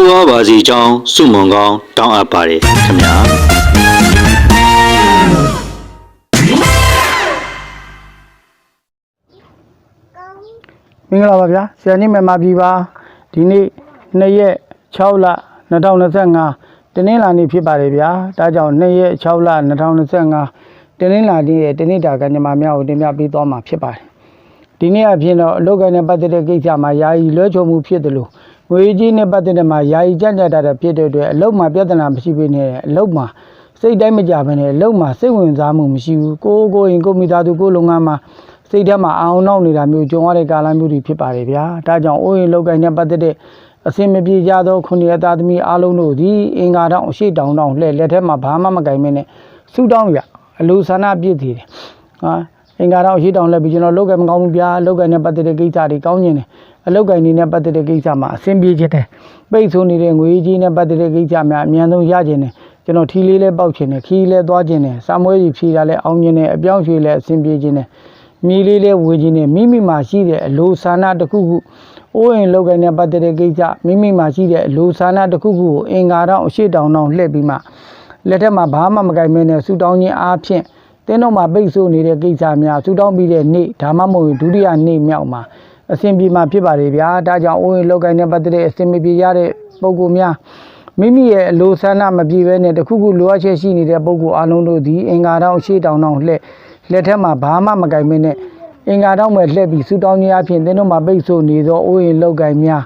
တိုးဝါပါစီကြောင်းစုမုံကောင်းတောင်းအပ်ပါတယ်ခင်ဗျာမင်္ဂလာပါဗျာဆရာကြီးမြန်မာပြည်ပါဒီနေ့2ရက်6လ2025တနင်္လာနေ့ဖြစ်ပါတယ်ဗျာဒါကြောင့်2ရက်6လ2025တနင်္လာနေ့ရဲ့တနေ့တာကညမများကိုတင်ပြပေးသွားမှာဖြစ်ပါတယ်ဒီနေ့အဖြစ်တော့အလုပ်ကိုင်းနဲ့ပတ်သက်တဲ့ကိစ္စမှာယာယီလွှဲချုံမှုဖြစ်တယ်လို့ ငွေကြီးနဲ့ပတ်သက်တဲ့မှာယာယီကြံ့ကြတာတဲ့ဖြစ်တဲ့အတွက်အလုပ်မှာပြဿနာမရှိဘဲနဲ့အလုပ်မှာစိတ်တိုင်းမကြဘဲနဲ့အလုပ်မှာစိတ်ဝင်စားမှုမရှိဘူးကိုယ်ကိုယ်ရင်ကိုယ်မိသားစုကိုယ်လုပ်ငန်းမှာစိတ်ထဲမှာအာရုံနောက်နေတာမျိုးကြုံရတဲ့ကာလမျိုးတွေဖြစ်ပါတယ်ဗျာဒါကြောင့်အိုးရင်လောက်ကိုင်းနဲ့ပတ်သက်တဲ့အစင်မပြေကြသောခုနှစ်ရက်သားသမီးအားလုံးတို့သည်အင်္ဂါတောင်အရှိတောင်တောင်လှဲ့လက်ထဲမှာဘာမှမကင်မနဲ့စူတောင်းရအလိုဆန္ဒပြည့်တည်တယ်ဟာ အင်္ဂါတောင်အရှိတောင်လှဲ့ပြီးကျွန်တော်လောက်ကိုင်းမကောင်းဘူးဗျာလောက်ကိုင်းနဲ့ပတ်သက်တဲ့ကိစ္စတွေကောင်းကျင်တယ်အလောက်ကိုင်းနေနဲ့ပတ်သက်တဲ့ကိစ္စမှာအစင်ပြေချက်တယ်ပိတ်ဆိုးနေတဲ့ငွေကြီးနဲ့ပတ်သက်တဲ့ကိစ္စများအမြန်ဆုံးရကျင်တယ်ကျွန်တော်ထီလေးလဲပေါက်ချင်တယ်ခီးလဲသွားချင်တယ်စာမွေးကြီးဖြီးတာလဲအောင်ကျင်တယ်အပြောင်းရွှေ့လဲအစင်ပြေခြင်းတယ်မြေးလေးလေးဝေခြင်းနဲ့မိမိမှာရှိတဲ့အလိုဆန္ဒတစ်ခုခုအိုးအိမ်လောက်ကိုင်းနဲ့ပတ်သက်တဲ့ကိစ္စမိမိမှာရှိတဲ့အလိုဆန္ဒတစ်ခုခုကိုအင်္ဂါတော့အရှိတောင်တောင်လှည့်ပြီးမှလက်ထက်မှာဘာမှမကိုင်မနဲ့ဆူတောင်းခြင်းအားဖြင့် တင်းတော့မှာပိတ်ဆို့နေတဲ့ကိစ္စများဆူတောင်းပြီးတဲ့နေ့ဒါမှမဟုတ်ရင်ဒုတိယနေ့မြောက်မှာအစဉ်ပြေမှာဖြစ်ပါတယ်ဗျာဒါကြောင့်အိုးအိမ်လောက်ကိုင်းနဲ့ပတ်သက်တဲ့အစဉ်မပြေရတဲ့ပုံကူများမိမိရဲ့အလိုဆန္ဒမပြေဘဲနဲ့တခုခုလိုအပ်ချက်ရှိနေတဲ့ပုံကိုအလုံးတို့သည်အင်္ဂါတောင်ရှေ့တောင်တောင်လှည့်လက်ထက်မှာဘာမှမကင်မနဲ့အင်္ဂါတောင်မဲ့လှည့်ပြီးဆူတောင်းခြင်းအပြင်သင်တို့မှာပိတ်ဆို့နေသောအိုးရင်လောက်ကင်များ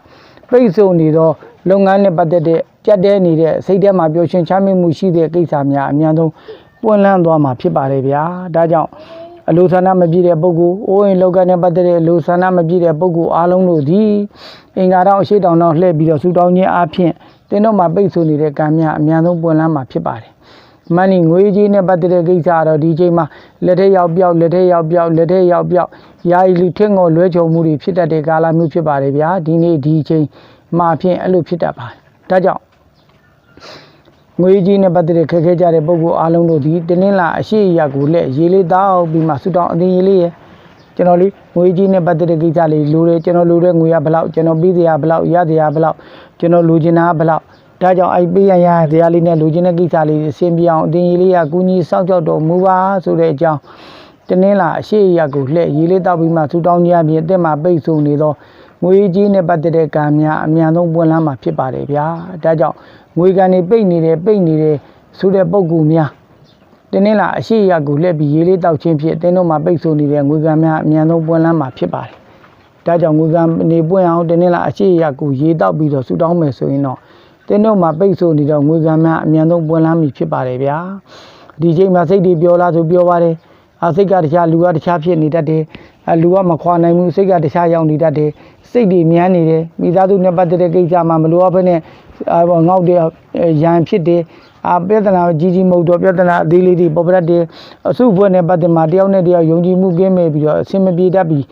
ပိတ်ဆို့နေသောလုပ်ငန်းနဲ့ပတ်သက်တဲ့ပြတ်တဲနေတဲ့စိတ်ထဲမှာပျော်ရွှင်ချမ်းမြေ့မှုရှိတဲ့ကိစ္စများအများဆုံး ပွင့်လန်းသွားမှာဖြစ်ပါတယ်ဗျာဒါကြောင့်အလိုဆန္ဒမပြည့်တဲ့ပုဂ္ဂိုလ်အိုးရင်လောက်ကနဲ့ပတ်သက်တဲ့အလိုဆန္ဒမပြည့်တဲ့ပုဂ္ဂိုလ်အားလုံးတို့သည်အင်္ဂါတောင်အရှိတောင်တောင်လှည့်ပြီးတော့ဆူတောင်းခြင်းအပြင်သင်တို့မှာပိတ်ဆို့နေတဲ့ကံများအများဆုံးပွင့်လန်းမှာဖြစ်ပါတယ်မန်နီငွေကြီးနဲ့ပတ်သက်တဲ့ကိစ္စကတော့ဒီချိန်မှာလက်ထက်ရောက်ပြောက်လက်ထက်ရောက်ပြောက်လက်ထက်ရောက်ပြောက်ယာယီလူထင်းကိုလွဲချုံမှုတွေဖြစ်တတ်တဲ့ကာလမျိုးဖြစ်ပါတယ်ဗျာဒီနေ့ဒီချိန်မှာဖြင့်အဲ့လိုဖြစ်တတ်ပါတယ်ဒါကြောင့် ငွေကြီးနဲ့ပတ်သက်တဲ့ခက်ခဲကြတဲ့ပုံကိုအားလုံးတို့ဒီတင်းနှင်းလာအရှိအရာကိုလက်ရေးလေးတောက်ပြီးမှဆူတောင်းအသိရေးလေးရယ်ကျွန်တော်လေးငွေကြီးနဲ့ပတ်သက်တဲ့ကိစ္စလေးလိုတယ်ကျွန်တော်လိုတဲ့ငွေရဘယ်လောက်ကျွန်တော်ပြီးစရာဘယ်လောက်ရစရာဘယ်လောက်ကျွန်တော်လိုချင်တာဘယ်လောက်ဒါကြောင့်အဲ့ပေးရရတရားလေးနဲ့လူချင်းတဲ့ကိစ္စလေးအဆင်ပြေအောင်အတင်းကြီးလေးကကူညီစောင့်ကြောက်တော်မူပါဆိုတဲ့အကြောင်းတနင်္လာအရှိရကိုလှည့်ရေးလေးတောက်ပြီးမှထူတောင်းကြပြင်အသက်မှာပိတ်ဆို့နေသော ငွေကြီးနဲ့ပတ်သက်တဲ့ကံများအမြန်ဆုံးပွင့်လန်းမှာဖြစ်ပါတယ်ဗျာဒါကြောင့်ငွေကန်နေပိတ်နေတယ်ပိတ်နေတယ်ဆိုတဲ့ပုံကူများတနင်္လာအရှိရကိုလှည့်ပြီးရေးလေးတောက်ခြင်းဖြင့်အတင်းတို့မှာပိတ်ဆို့နေတဲ့ငွေကန်များအမြန်ဆုံးပွင့်လန်းမှာဖြစ်ပါတယ်ဒါကြောင့်ငွေကနေပွင့်အောင်တင်းနေလာအရှိရကူရေတောက်ပြီးတော့ဆူတောင်းမယ်ဆိုရင်တော့တင်းတို့မှာပိတ်ဆို့နေတော့ငွေကံများအမြန်ဆုံးပွင့်လန်းပြီဖြစ်ပါတယ်ဗျာဒီချိန်မှာစိတ်တွေပြောလာဆိုပြောပါတယ်အစိတ်ကတခြားလူကတခြားဖြစ်နေတတ်တယ် အလူကမခွာနိုင်ဘူးစိတ်ကတခြားရောက်နေတတ်တယ်စိတ်တွေမြန်းနေတယ်မိသားစုနဲ့ပတ်သက်တဲ့ကိစ္စမှာမလိုအပ်ဘဲနဲ့အာဘောငေါက်တဲ့ရန်ဖြစ်တယ်အာပြဿနာကြီးကြီးမဟုတ်တော့ပြဿနာအသေးလေးတွေပေါ်ပရက်တယ်အစုဖွဲ့နဲ့ပတ်သက်မှာတယောက်နဲ့တယောက်ယုံကြည်မှုကင်းမဲ့ပြီးတော့အဆင်မပြေတတ်ပြီး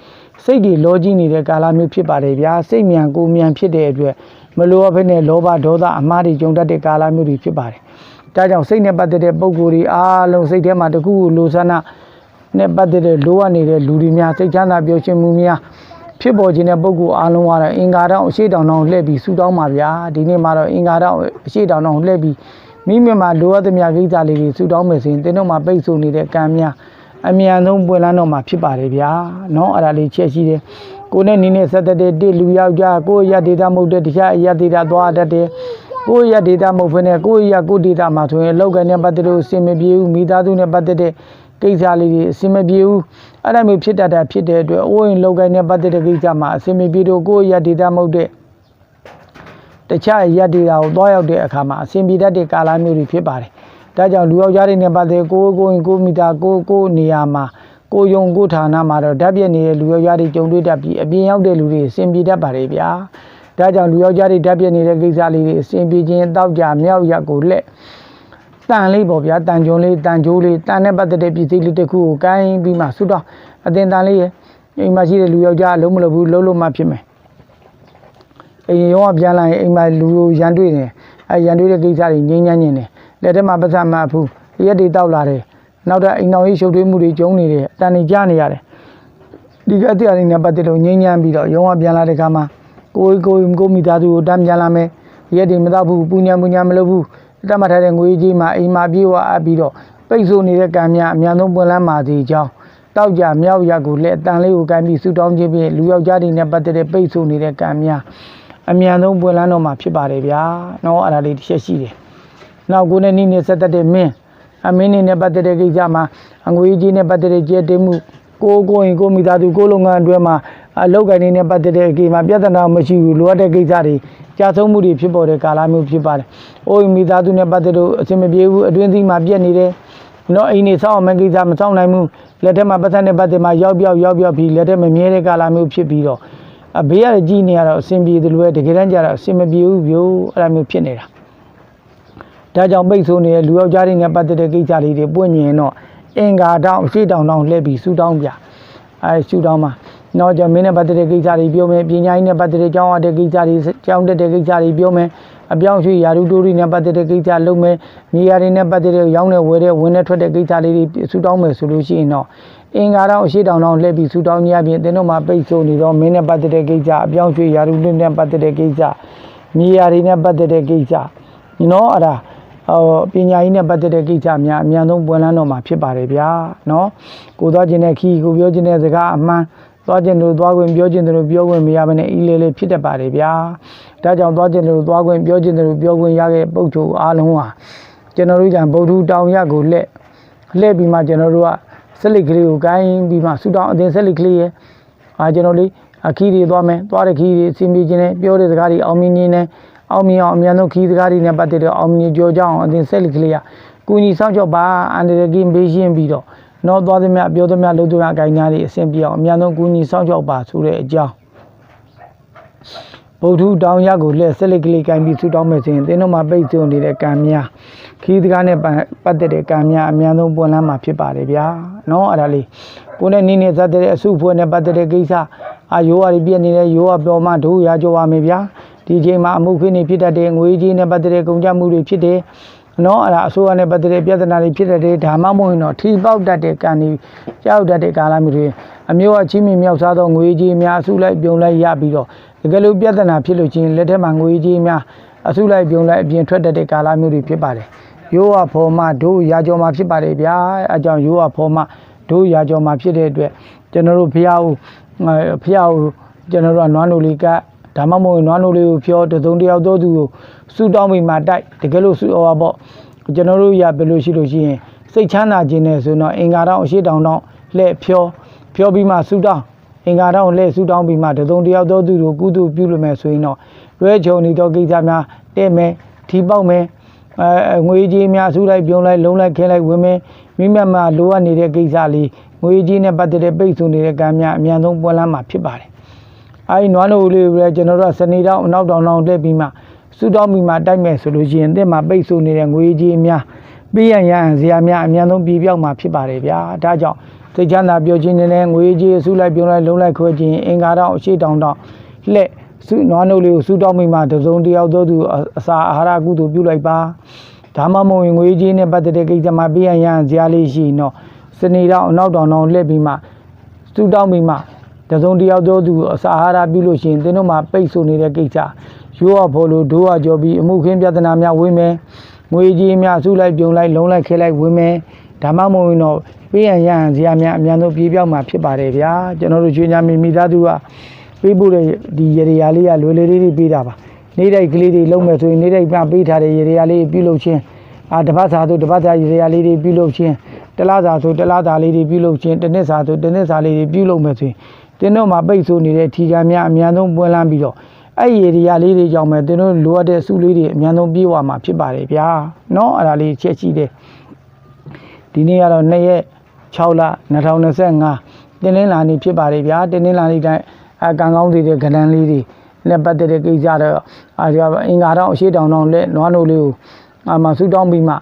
စိတ်တွေလောကြီးနေတဲ့ကာလမျိုးဖြစ်ပါတယ်ဗျာစိတ်မြန်ကိုယ်မြန်ဖြစ်တဲ့အတွက်မလိုအပ်ဘဲနဲ့လောဘဒေါသအမှားတွေကြုံတတ်တဲ့ကာလမျိုးတွေဖြစ်ပါတယ်ဒါကြောင့်စိတ်နဲ့ပတ်သက်တဲ့ပုံကိုယ်တွေအားလုံးစိတ်ထဲမှာတခုခုလိုဆန္ဒ နဲ့ပတ်သက်တဲ့လိုအပ်နေတဲ့လူတွေများစိတ်ချမ်းသာပျော်ရွှင်မှုများဖြစ်ပေါ်ခြင်းတဲ့ပုံကိုယ်အားလုံးကတော့အင်္ဂါတောင်အရှိတောင်တောင်လှည့်ပြီးဆူတောင်းပါဗျာဒီနေ့မှာတော့အင်္ဂါတောင်အရှိတောင်တောင်လှည့်ပြီးမိမိမှာလိုအပ်သမျှကိစ္စလေးတွေဆူတောင်းမယ်ဆိုရင်တင်းတို့မှာပိတ်ဆို့နေတဲ့ကံများ အမြန်ဆုံးပွင့်လန်းတော့မှာဖြစ်ပါတယ်ဗျာเนาะအဲ့ဒါလေးချက်ရှိတယ်ကိုနဲ့နီးနဲ့ဆက်သက်တဲ့တစ်လူယောက်ျားကိုယ့်ရဒေတာမဟုတ်တဲ့တခြားအရဒေတာသွားတတ်တယ် ကိုယ့်ရဲ့ဒေတာမဟုတ်ဘဲနဲ့ကိုယ့်ရဲ့ကိုယ့်ဒေတာမှာဆိုရင်အလောက်ကန်နဲ့ပတ်သက်လို့အဆင်မပြေဘူးမိသားစုနဲ့ပတ်သက်တဲ့ ကိစ္စလေးတွေအဆင်မပြေဘူးအဲ့ဒါမျိုးဖြစ်တတ်တာဖြစ်တဲ့အတွက်အိုးရင်လောက်ကန်နဲ့ပတ်သက်တဲ့ကိစ္စမှာအဆင်မပြေတော့ကိုယ့်ရဲ့ဒေတာမဟုတ်တဲ့တခြားရက်တွေကကိုသွားရောက်တဲ့အခါမှာအဆင်ပြေတတ်တဲ့ကာလမျိုးတွေဖြစ်ပါတယ်။ဒါကြောင့်လူယောက်ျားတွေနဲ့ပတ်သက်ကိုယ်ကိုယ်ရင်ကိုယ်မိသားကိုယ်ကိုယ်နေရာမှာကိုယ်ယုံကိုယ်ဌာနမှာတော့ဓာတ်ပြက်နေတဲ့လူယောက်ျားတွေကြုံတွေ့တတ်ပြီးအပြင်ရောက်တဲ့လူတွေအဆင်ပြေတတ်ပါတယ်ဗျာ။ဒါကြောင့်လူယောက်ျားတွေဓာတ်ပြက်နေတဲ့ကိစ္စလေးတွေအဆင်ပြေခြင်းတောက်ကြမြောက်ရက်ကိုလက် တန်လေးပေါ့ဗျာတန်ကြုံလေးတန်ကြိုးလေးတန်နဲ့ပတ်သက်တဲ့ပြည်စည်းလေးတစ်ခုကိုကိုင်းပြီးမှဆုတောင်းအတင်တန်လေးရဲ့အိမ်မှာရှိတဲ့လူယောက်ျားအလုံးမလို့ဘူးလုံးလို့မှဖြစ်မယ်အိမ်ရောကပြန်လာရင်အိမ်မှာလူရန်တွေ့တယ်အဲရန်တွေ့တဲ့ကိစ္စတွေငြိမ်းချမ်းနေတယ်လက်ထဲမှာပတ်သက်မှအဖူးရက်တွေတောက်လာတယ်နောက်တော့အိမ်တော်ကြီးရှုပ်ထွေးမှုတွေကျုံနေတယ်အတန်နေကြနေရတယ်ဒီကတရားတွေနဲ့ပတ်သက်လို့ငြိမ်းချမ်းပြီးတော့ရောကပြန်လာတဲ့ခါမှာကိုယ်ကိုယ်ကိုယ်မိသားစုကိုတမ်းပြန်လာမယ်ရက်တွေမတော့ဘူးပူညာပူညာမလုပ်ဘူး တတ်မှတ်ထားတဲ့ငွေကြီးမှာအိမ်မှာပြေးဝအပ်ပြီးတော့ပိတ်ဆို့နေတဲ့ကံများအများဆုံးပွင့်လန်းပါသေးကြောင်းတောက်ကြမြောက်ရက်ကိုလက်အတန်လေးကိုကိုင်းပြီးဆူတောင်းခြင်းဖြင့်လူယောက်ျားတွေနဲ့ပတ်သက်တဲ့ပိတ်ဆို့နေတဲ့ကံများအမြန်ဆုံးပွင့်လန်းတော့မှာဖြစ်ပါတယ်ဗျာ။နော်အဲ့ဒါလေးတစ်ချက်ရှိတယ်။နောက်ကိုနဲ့နီးနေဆက်သက်တဲ့မင်းအမင်းနေနဲ့ပတ်သက်တဲ့ကိစ္စမှာအငွေကြီးနဲ့ပတ်သက်တဲ့ကြဲတင်မှုကိုကိုရင်ကိုမိသားစုကိုလုပ်ငန်းအတွင်းမှာ အလောက်ကိုင်းနေနဲ့ပတ်သက်တဲ့အကိမှာပြဿနာမရှိဘူးလိုအပ်တဲ့ကိစ္စတွေကြာဆုံးမှုတွေဖြစ်ပေါ်တဲ့ကာလမျိုးဖြစ်ပါတယ်။အိုးမိသားစုနဲ့ပတ်သက်လို့အဆင်မပြေဘူးအတွင်းသီးမှာပြက်နေတယ်။နော်အိမ်နေဆောက်အောင်မကိစ္စမဆောက်နိုင်ဘူးလက်ထက်မှာပတ်သက်တဲ့ပတ်သက်မှာရောက်ပြောက်ရောက်ပြောက်ပြီးလက်ထက်မမြဲတဲ့ကာလမျိုးဖြစ်ပြီးတော့အဘေးရကြီးနေရတော့အဆင်ပြေတယ်လို့ပဲတကယ်တမ်းကျတော့အဆင်မပြေဘူးဗျို့အဲ့ဒါမျိုးဖြစ်နေတာဒါကြောင့်ပိတ်ဆိုးနေတဲ့လူယောက်ျားတွေနဲ့ပတ်သက်တဲ့ကိစ္စလေးတွေပွင့်မြင်တော့အင်္ဂါတောင်အရှိတောင်တောင်လှည့်ပြီးဆူတောင်းပြအဲဆူတောင်းမှာ တော့ကျွန်တော်မင်းနဲ့ပတ်သက်တဲ့ကိစ္စတွေပြောမယ်ပညာရေးနဲ့ပတ်သက်တဲ့ကျောင်းရတဲ့ကိစ္စတွေကျောင်းတက်တဲ့ကိစ္စတွေပြောမယ်အပြောင်းရွှေ့ယာရုတိုးတွေနဲ့ပတ်သက်တဲ့ကိစ္စလုပ်မယ်မြေယာတွေနဲ့ပတ်သက်တဲ့ရောင်းတဲ့ဝယ်တဲ့ဝင်တဲ့ထွက်တဲ့ကိစ္စလေးတွေဆူတောင်းမယ်ဆိုလို့ရှိရင်တော့အင်္ဂါတော့အရှိတောင်တောင်လှည့်ပြီးဆူတောင်းကြဖြင့်သင်တို့မှာပိတ်ဆို့နေတော့မင်းနဲ့ပတ်သက်တဲ့ကိစ္စအပြောင်းရွှေ့ယာရုတွေနဲ့ပတ်သက်တဲ့ကိစ္စမြေယာတွေနဲ့ပတ်သက်တဲ့ကိစ္စနော်အဲ့ဒါဟောပညာရေးနဲ့ပတ်သက်တဲ့ကိစ္စများအများဆုံးပွင့်လန်းတော့မှာဖြစ်ပါတယ်ဗျာနော်ကိုသွားခြင်းတဲ့ခီးကိုပြောခြင်းတဲ့စကားအမှန် သွားခြင်းတို့သွားခွင့်ပြောခြင်းတို့ပြောခွင့်မရဘဲနဲ့အီလေးလေးဖြစ်တတ်ပါတယ်ဗျာဒါကြောင့်သွားခြင်းတို့သွားခွင့်ပြောခြင်းတို့ပြောခွင့်ရခဲ့ပုတ်ချိုအားလုံးဟာကျွန်တော်တို့ကြံဗုဒ္ဓတောင်ရက်ကိုလက်လှည့်ပြီးမှကျွန်တော်တို့ကဆက်လက်ကလေးကိုကိုင်းပြီးမှဆူတောင်းအတင်ဆက်လက်ကလေးရဲ့အာကျွန်တော်လေးအခီးတွေသွားမယ်သွားတဲ့ခီးတွေအစီအမီချင်းနဲ့ပြောတဲ့စကားတွေအောင်မြင်ခြင်းနဲ့အောင်မြင်အောင်အမြန်ဆုံးခီးစကားတွေနဲ့ပတ်သက်တဲ့အောင်မြင်ကြောကြောင်းအတင်ဆက်လက်ကလေးကကုညီဆောင်ချုပ်ပါအန်ဒရကင်းဘေးရှင်းပြီးတော့ တော့သွားသမျှပြောသမျှလုပ်သမျှအကိုင်းများတွေအဆင်ပြေအောင်အမြန်ဆုံးကုညီဆောင်ချုပ်ပါဆိုတဲ့အကြောင်းဗုဒ္ဓတောင်ရက်ကိုလက်ဆက်လက်ကလေးကိုင်းပြီးဆူတောင်းမယ်ဆိုရင်သင်တို့မှာပိတ်ဆို့နေတဲ့ကံများခီးစကားနဲ့ပတ်ပတ်သက်တဲ့ကံများအများဆုံးပွင့်လန်းမှာဖြစ်ပါတယ်ဗျာနော်အဲ့ဒါလေးကိုယ်နဲ့နီးနေသတ်တဲ့အစုဖွဲ့နဲ့ပတ်သက်တဲ့ကိစ္စအာရိုးဝါးပြည့်နေတဲ့ရိုးဝါပေါ်မှဒုရကြောပါမယ်ဗျာဒီချိန်မှာအမှုခင်းနေဖြစ်တတ်တဲ့ငွေကြီးနဲ့ပတ်သက်တဲ့ကုန်ကြမှုတွေဖြစ်တယ် နော်အဲ့ဒါအစိုးရနဲ့ပတ်သက်တဲ့ပြဿနာတွေဖြစ်တတ်တဲ့ဓမ္မမဟုတ်ရင်တော့ထီပေါက်တတ်တဲ့ကံတွေကြောက်တတ်တဲ့ကာလမျိုးတွေအမျိုးအချင်းမြမြောက်စားသောငွေကြီးများအစုလိုက်ပြုံလိုက်ရပြီးတော့တကယ်လို့ပြဿနာဖြစ်လို့ချင်းလက်ထက်မှာငွေကြီးများအစုလိုက်ပြုံလိုက်အပြင်ထွက်တတ်တဲ့ကာလမျိုးတွေဖြစ်ပါတယ်ရိုးဝဖော်မဒို့ရာကျော်မှာဖြစ်ပါတယ်ဗျာအဲအကြောင်းရိုးဝဖော်မဒို့ရာကျော်မှာဖြစ်တဲ့အတွက်ကျွန်တော်တို့ဖះဦးဖះဦးကျွန်တော်တို့ကနွားနိုလေးက ဒါမှမဟုတ်နွားနိုလေးကိုဖြောတစုံတစ်ယောက်သောသူကိုစူတောင်းပြီးမှတိုက်တကယ်လို့စူဟောပေါ့ကျွန်တော်တို့ရဘယ်လိုရှိလို့ရှိရင်စိတ်ချမ်းသာခြင်းနဲ့ဆိုတော့အင်္ဂါတောင်အရှိတောင်တောင်လှဲ့ဖြောဖြောပြီးမှစူတောင်းအင်္ဂါတောင်လှဲ့စူတောင်းပြီးမှတစုံတစ်ယောက်သောသူကိုကုသိုလ်ပြုလို့မယ်ဆိုရင်တော့လွဲချုံနေသောကိစ္စများတဲ့မယ်ထီပေါက်မယ်အဲငွေကြီးများစုလိုက်ပြုံးလိုက်လုံးလိုက်ခင်းလိုက်ဝင်မယ်မိမမလိုအပ်နေတဲ့ကိစ္စလေးငွေကြီးနဲ့ပတ်သက်တဲ့ပိတ်ဆို့နေတဲ့ကံများအများဆုံးပွက်လန်းမှာဖြစ်ပါတယ်။ အဲဒီနွားနိုလေးကိုလည်းကျွန်တော်တို့ကစနေတောင်အနောက်တောင်တောင်တက်ပြီးမှစူတောင်းပြီးမှတိုက်မယ်ဆိုလို့ရှိရင်အစ်မှာပိတ်ဆို့နေတဲ့ငွေကြီးများပြီးရန်ရန်ဇရာများအများဆုံးပြည်ပြောက်မှာဖြစ်ပါတယ်ဗျာ။ဒါကြောင့်စိတ်ချမ်းသာပျော်ခြင်းနဲ့ငွေကြီးစုလိုက်ပြုံးလိုက်လုံးလိုက်ခွဲခြင်းအင်္ဂါတောင်အရှိတောင်တောင်လှဲ့စုနွားနှုတ်လေးကိုစူတောင်းမိမှတစုံတစ်ယောက်သောသူအအစာအာဟာရကုသိုလ်ပြုလိုက်ပါဒါမှမဟုတ်ရင်ငွေကြီးနဲ့ပတ်သက်တဲ့ကိစ္စမှာပြရန်ရန်ဇာလေးရှိရင်တော့စနေတော့အနောက်တောင်တောင်လှည့်ပြီးမှစူတောင်းပြီးမှ တစုံတစ်ယောက်သောသူအစာအာဟာရပြုလို့ရှိရင်သင်တို့မှာပိတ်ဆို့နေတဲ့ကိစ္စရိုးရဖို့လို့ဒိုးရကြောပြီးအမှုခင်းပြဿနာများဝင်းမယ်ငွေကြီးများစုလိုက်ပြုံလိုက်လုံးလိုက်ခဲလိုက်ဝင်းမယ်ဒါမှမဟုတ်ရင်တော့ပြရန်ရန်ဇာများအများဆုံးပြေးပြောက်မှာဖြစ်ပါတယ်ဗျာကျွန်တော်တို့ကျွေးညာမိမိသားစုကပေးဖို့တဲ့ဒီရေရာလေးကလွယ်လေလေးတွေပေးတာပါနေတိုက်ကလေးတွေလုံးမဲ့ဆိုရင်နေတိုက်ကပေးထားတဲ့ရေရာလေးပြုလုပ်ခြင်းအာတပတ်စာဆိုတပတ်စာရေရာလေးတွေပြုလုပ်ခြင်းတလားစာဆိုတလားစာလေးတွေပြုလုပ်ခြင်းတစ်နှစ်စာဆိုတစ်နှစ်စာလေးတွေပြုလုပ်မဲ့ဆိုရင် တင်းတို့မှာပိတ်ဆို့နေတဲ့ထီကံများအများဆုံးပွင့်လန်းပြီးတော့အဲ့ရေရာလေးတွေကြောင့်ပဲတင်းတို့လိုအပ်တဲ့စုလေးတွေအများဆုံးပြေးဝမှာဖြစ်ပါတယ်ဗျာเนาะအဲ့ဒါလေးချက်ရှိတယ် ဒီနေ့ကတော့2ရက်6လ2025တင်းလင်းလာနေဖြစ်ပါတယ်ဗျာတင်းလင်းလာနေတိုင်းအကံကောင်းသေးတဲ့ကဏ္ဍလေးတွေနဲ့ပတ်သက်တဲ့ကိစ္စတော့အာဒီကအင်္ဂါတော့အရှိတောင်တောင်လက်နွားနိုလေးကိုအမဆူတောင်းပြီးမှ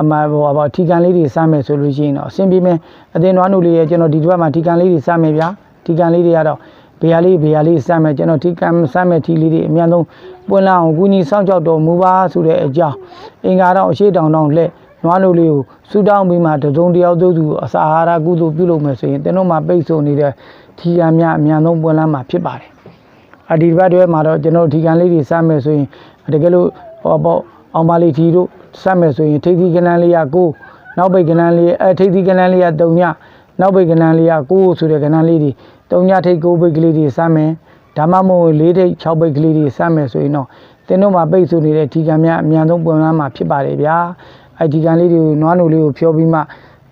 အမဟိုဘာထီကန်လေးတွေစမ်းမယ်ဆိုလို့ရှိရင်တော့အဆင်ပြေမယ်အတင်းနွားနိုလေးရဲ့ကျွန်တော်ဒီတစ်ပတ်မှာထီကန်လေးတွေစမ်းမယ်ဗျာ ထီကန်လေးတွေကတော့ဘေးရလေးဘေးရလေးစမ်းမယ်ကျွန်တော်ထီကန်စမ်းမယ်ထီလေးတွေအများဆုံးပွင့်လာအောင်ကုညီစောင့်ကြောက်တော်မူပါဆိုတဲ့အကြောင်းအင်္ဂါတော့အရှိတောင်တောင်လက်နွားနိုလေးကိုဆူတောင်းပြီးမှတစုံတယောက်သူသူအစာအာဟာရကုသိုလ်ပြုလုပ်မယ်ဆိုရင်တင်းတို့မှာပိတ်ဆို့နေတဲ့ထီရန်များအများဆုံးပွင့်လာမှာဖြစ်ပါတယ်အဒီဘတ်တွေမှာတော့ကျွန်တော်ဒီကန်လေးတွေစမ်းမယ်ဆိုရင်တကယ်လို့ဟောပေါ့အောင်ပါလီထီတို့စမ်းမယ်ဆိုရင်ထိပ်သီးကနန်းလေးကကိုနောက်ပိတ်ကနန်းလေးအဲထိပ်သီးကနန်းလေးက3ည နောက်ပိတ်ကနန်းလေးကကိုဆိုတဲ့ကနန်းလေးတွေ3ညထိပ်9ပိတ်ကလေးတွေစမ်းမယ်ဒါမှမဟုတ်4ထိပ်6ပိတ်ကလေးတွေစမ်းမယ်ဆိုရင်တော့တင်းတို့မှာပိတ်ဆိုနေတဲ့ဒီကန်များအများဆုံးပွင့်လာမှာဖြစ်ပါတယ်ဗျာအဲဒီကန်လေးတွေကိုနွားနိုလေးကိုဖြောပြီးမှ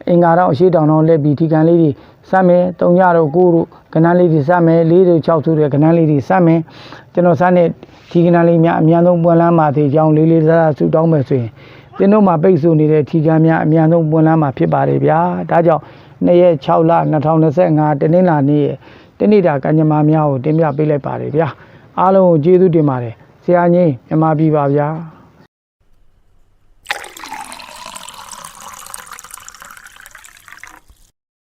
အင်္ဂါတော့အရှိတောင်တော့လက်ပြီးဒီကန်လေးတွေစမ်းမယ်၃ညတော့9တို့ကနန်းလေးတွေစမ်းမယ်၄တို့6ဆိုတဲ့ကနန်းလေးတွေစမ်းမယ်ကျွန်တော်စမ်းတဲ့ဒီကနန်းလေးများအများဆုံးပွင့်လန်းပါသေးကြောင်းလေးလေးစားစားဆူတောင်းမယ်ဆိုရင်တင်းတို့မှာပိတ်ဆို့နေတဲ့ထီကန်းများအများဆုံးပွင့်လန်းမှာဖြစ်ပါတယ်ဗျာဒါကြောင့် 2ရက်6လ2025တနင်္လာနေ့ရဲ့တနေ့တာကညမာများကိုတင်ပြပေးလိုက်ပါတယ်ဗျာအားလုံးကိုကျေးဇူးတင်ပါတယ်ဆရာကြီးမြမပြည်ပါဗျာ